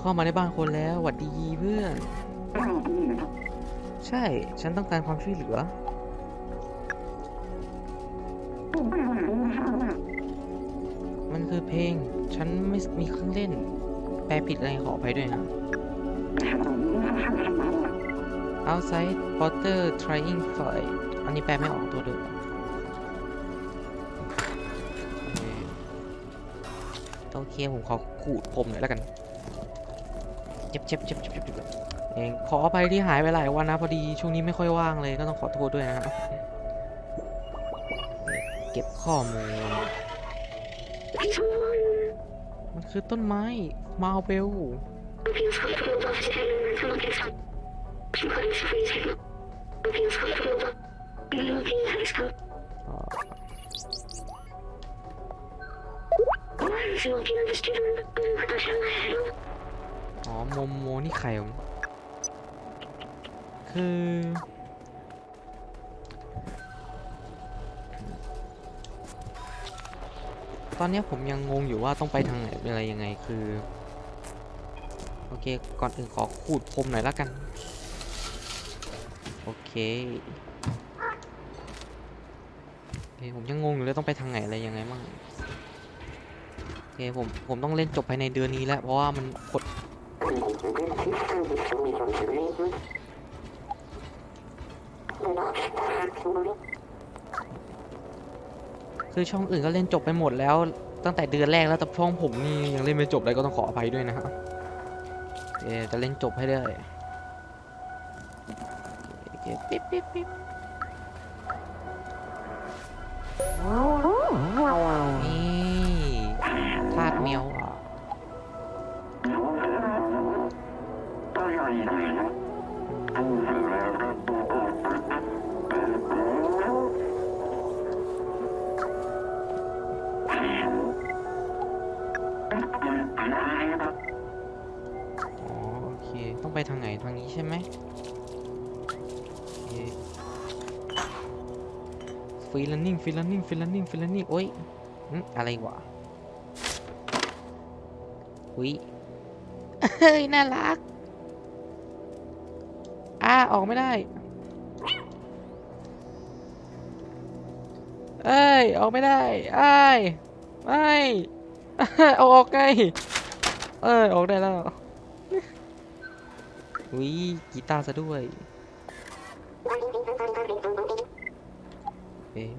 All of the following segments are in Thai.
เข้ามาในบ้านคนแล้วหวัดดีเพื่อน ใช่ ฉันต้องการความช่วยเหลือ มันคือเพลง ฉันไม่มีเครื่องเล่น แปลผิดอะไรขออภัยด้วยนะ outside water trying fight อันนี้แปลไม่ออกตัวเดิมโอเค ผมขอขูดผมหน่อยแล้วกัน เจ็บเจ็บเจ็บเจ็บเจ็บเจ็บเองขออภัยที่หายไปหลายวันนะพอดีช่วงนี้ไม่ค่อยว่างเลยก็ต้องขอโทษด้วยนะครับเก็บข้อมูลมันคือต้นไม้มาเวลอ อโมโมนี่ใครวะคือ ตอนนี้ผมยังงงอยู่ว่าต้องไปทางไหนอะไรยังไงคือ โอเค ก่อนอื่นขอขูดพรมหน่อยล้วกัน โอเคโอเคผมยังงงอยู่เลยต้องไปทางไหนอะไรยังไงบ้างโอเคผมผมต้องเล่นจบภายในเดือนนี้แล้ว เพราะว่ามันกด คือช่องอื่นก็เล่นจบไปหมดแล้ว ตั้งแต่เดือนแรกแล้วแต่ช่องผมนี่ยังเล่นไม่จบเลยก็ต้องขออภัยด้วยนะครับจะเล่นจบให้ได้โอเคปิ๊บปิ๊บปิ๊บ ฟรีลันนิ่งฟรีลันนิ่งฟรีลันนิ่งฟรีลันนิ่งโอ้ยหึอะไรวะอุ้ยเฮ้ย น่ารักอ่าออกไม่ได้ เอ้ย ออกไม่ได้ไอ้ายไม่เอาออกไง เอ้ย ออกได้แล้ววิกีตาร์ซะด้วย เอ๊ะ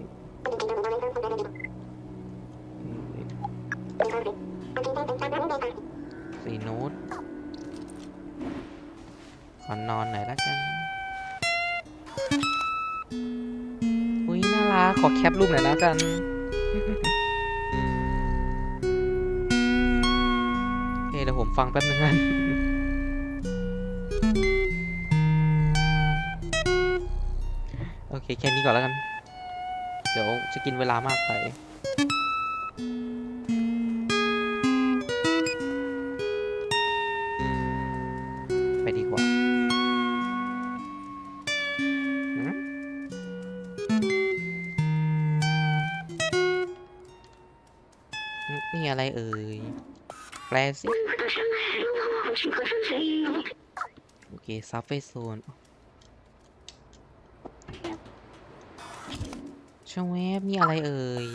สี่โน้ตขอนอนหน่อยละกัน อุ้ยน่ารักขอแคปรูปหน่อยแล้วกันเฮ้ยเดี๋ยวผมฟังแป๊บนึงกัน แค่นี้ก่อนแล้วกัน เดี๋ยวจะกินเวลามากไปไปดีกว่านี่อะไรเอ่ย แปลสิ โอเคซับเฟโซน ช่องเว็บนี่อะไรเอ่ย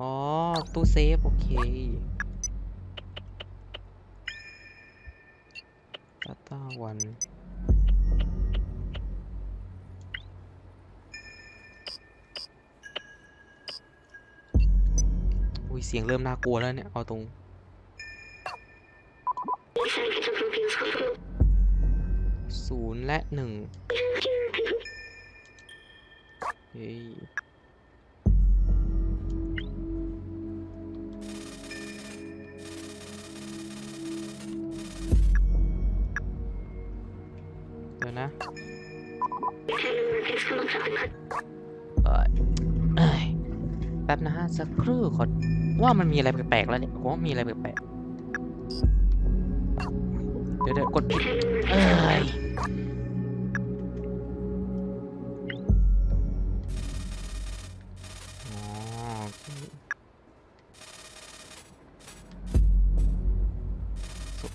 อ๋อ ตู้เซฟ โอเค Data วันอุ้ยเสียงเริ่มน่ากลัวแล้วเนี่ย เอาตรงศูนย์และหนึ่ง เฮ้ยเดี๋ยวนะเอ้ยเอ้ยแป๊บนะฮะสักครู่ขอว่ามันมีอะไรแปลกๆแล้วเนี่ยผมว่ามีอะไรแปลกๆเดี๋ยวเดี๋ยวกดผิดเอ้ย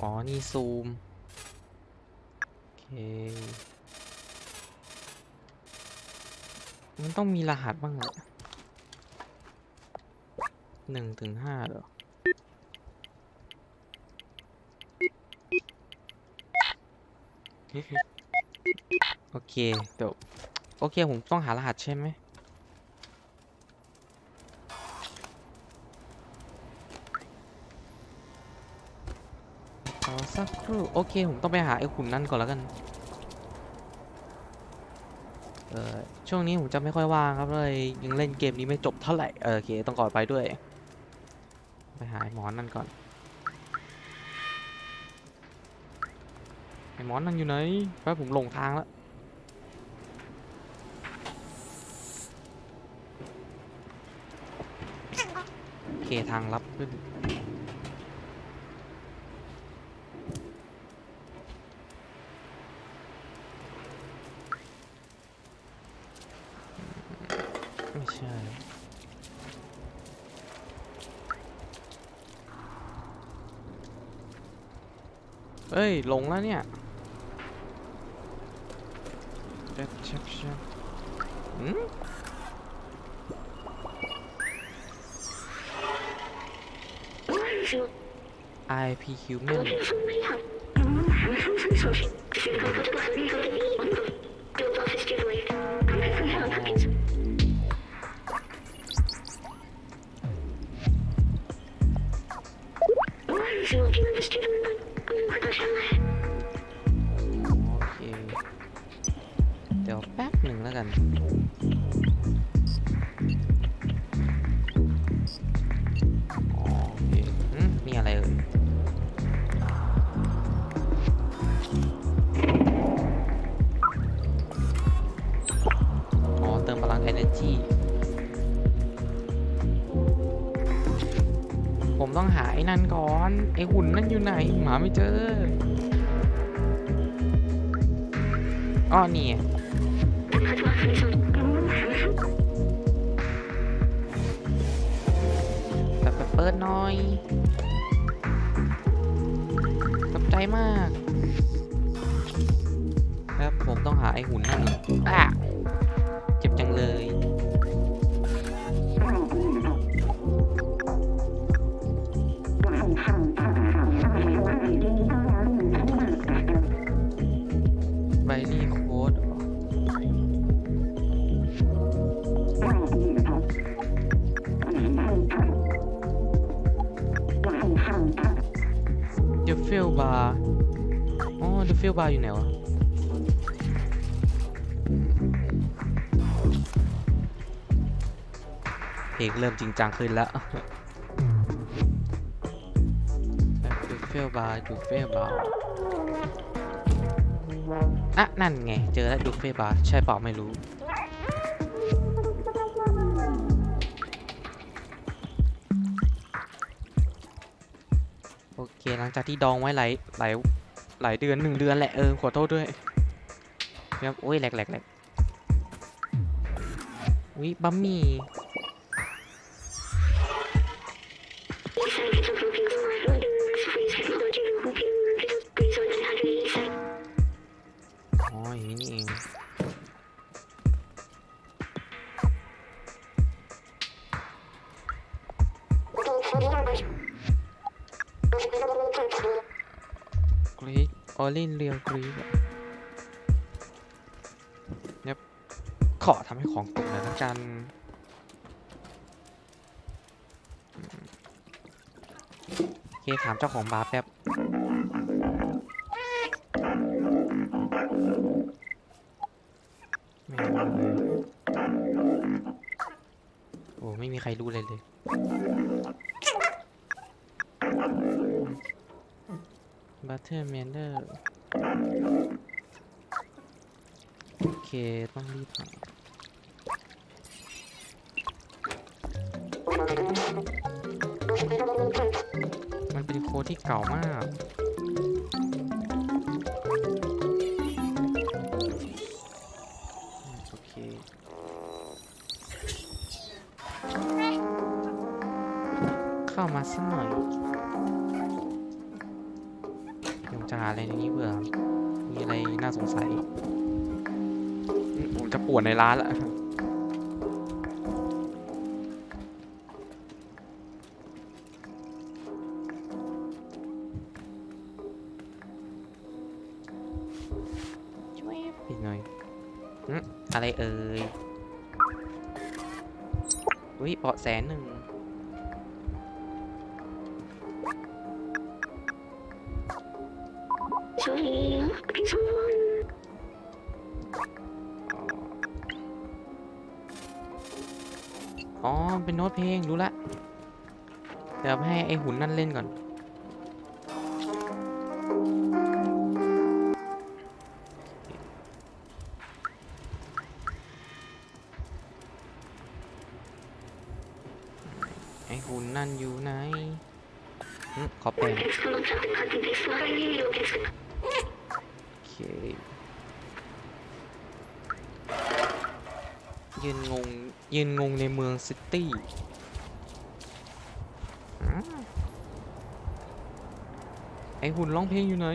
อ๋อ นี่ซูม โอเค มันต้องมีรหัสบ้างแหละหนึ่งถึงห้าเหรอโอเคเดี๋ยวโอเค ผมต้องหารหัสใช่ไหม สักครู่โอเค ผมต้องไปหาไอ้ขุนนั่นก่อนแล้วกัน เออช่วงนี้ผมจะไม่ค่อยว่างครับเลยยังเล่นเกมนี้ไม่จบเท่าไหร่เออโอเคต้องก่อนไปด้วย ไปหาไอ้หมอนนั่นก่อน ไอ้หมอนนั่นอยู่ไหนแป๊บผมหลงทางแล้วโอเคทางลับขึ้น ไม่ใช่ เอ้ยลงแล้วเนี่ยเด็ดเชฟเชฟอืม IP human โอ ดี๋ยวแป๊บหนึ่งแล้วกันอ๋อโอเคอืมมีอะไรเอ่ยอ๋อเติมพลัง energy ผมต้องหาไอ้นั่นก่อน ไอ้หุ่นนั่นอยู่ไหน หมาไม่เจอ อ๋อนี่ไง แบบเปิดหน่อยตกใจมาก ครับผมต้องหาไอ้หุ่นนั่นอะเจ็บจังเลย ลบาร์อ๋อเดฟฟิลบาร์อยู่ไหนวะเพลงเริ่มจริงจังขึ้นแล้วดูเฟลบาร์ดูเฟลบาร์อะนั่นไง เจอแล้วดูเฟลบาร์ใช่เปล่าไม่รู้ โอเคหลังจากที่ดองไว้หลายหลายหลายเดือนหนึ่งเดือนแหละเออขอโทษด้วยครับโอ้ยแหลกแหลกแหลกวิบัมมี่ ออลินเรียวกรีกเนี่ยขอทำให้ของตกหน่อยละกันโอเคถามเจ้าของบาร์แป๊บไม่รู้เลยโอ้ไม่มีใครรู้เลยเลย บัตเทอร์แมนเดอร์ โอเค ต้องรีบหามันเป็นโค้ดที่เก่ามากโอเคเข้ามาสักหน่อย หาอะไรในนี้เผื่อมีอะไรน่าสงสัยผมจะปวนในร้านละช่วยปิดหน่อยอืมอะไรเอ่ยอุ้ยเบาะแสนหนึ่ง ช่วยช่วยอ๋อ เป็นโน้ตเพลงรู้ละ เดี๋ยวให้ไอหุ่นนั่นเล่นก่อน ไอหุ่นนั่นอยู่ไหน ขอแปลง ยืนงง ยืนงงในเมืองซิตี้ไอหุ่นร้องเพลงอยู่ไหน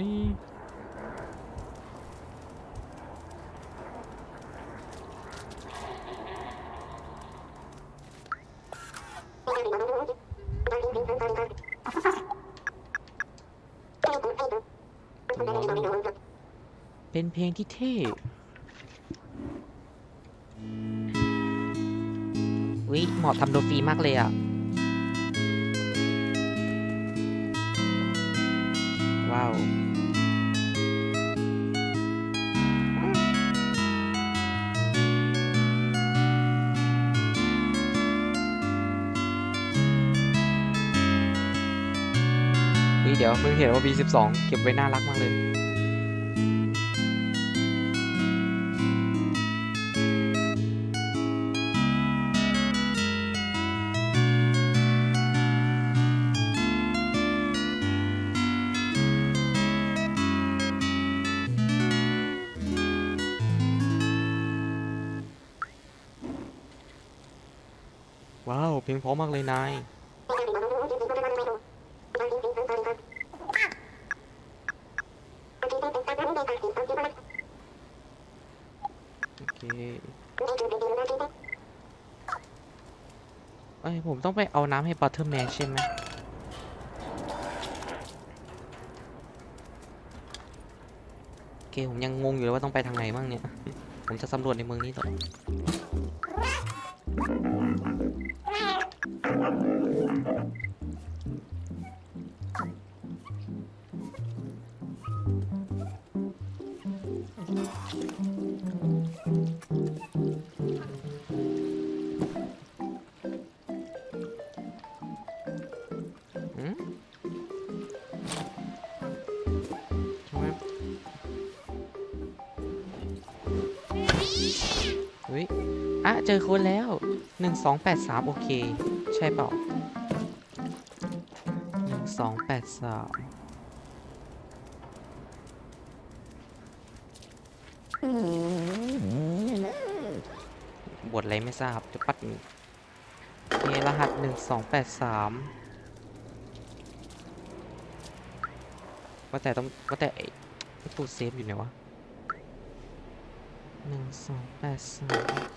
เป็นเพลงที่เท่วิเหมาะทำโดฟรีมากเลยอะ ว้าว เฮ้ยเดี๋ยวเพิ่งเห็นว่า B12 เก็บไว้น่ารักมากเลย ว้าว เพลงเพราะมากเลยนาย โอเคเอ้ยผมต้องไปเอาน้ำให้บัตเทอร์แมนใช่ไหมโอเค ผมยังงงอยู่เลยว่าต้องไปทางไหนบ้างเนี่ย ผมจะสำรวจในเมืองนี้ต่อ เจอคนแล้วหนึ่งสองแปดสามโอเค ใช่เปล่าหนึ่งสองแปดสามบทอะไรไม่ทราบจะปัดนี่โอเครหัสหนึ่งสองแปดสามว่าแต่ต้องว่าแต่ไอ้ตู้เซฟอยู่ไหนวะหนึ่งสองแปดสาม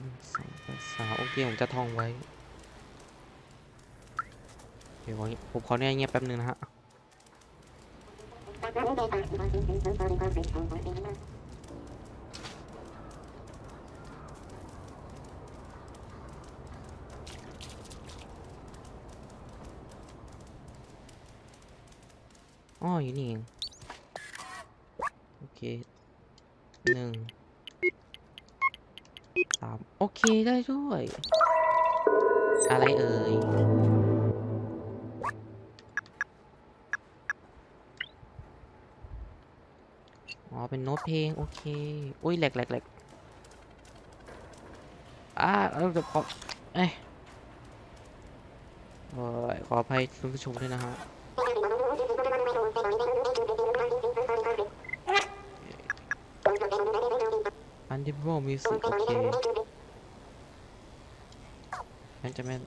หนึ่งสองแปด สามโอเคผมจะท่องไว้ เดี๋ยวผมผมขอเนี่ยเงียบแป๊บนึงนะฮะอ๋ออยู่นี่เอง โอเคหนึ่ง สามโอเคได้ด้วย อะไรเอ่ยอ๋อ เป็นโน้ตเพลง โอเค อุ้ยแหลกแหลกแหลกอ่าเออเดี๋ยวขอเอ้ยเอ่อขออภัยคุณผู้ชมด้วยนะฮะ อันดิโบมีสุโอเคงั้นจะแม่น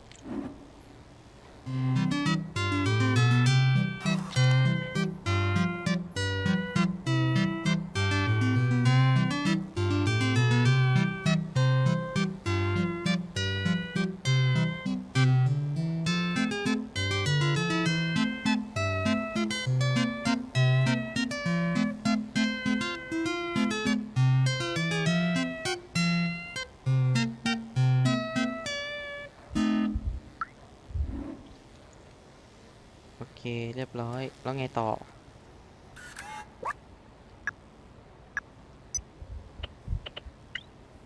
เคเรียบร้อย แล้วไงต่อ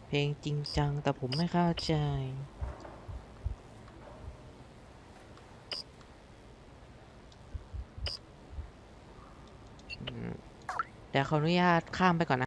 เพลงจริงจัง แต่ผมไม่เข้าใจ เดี๋ยวขออนุญาตข้ามไปก่อนนะ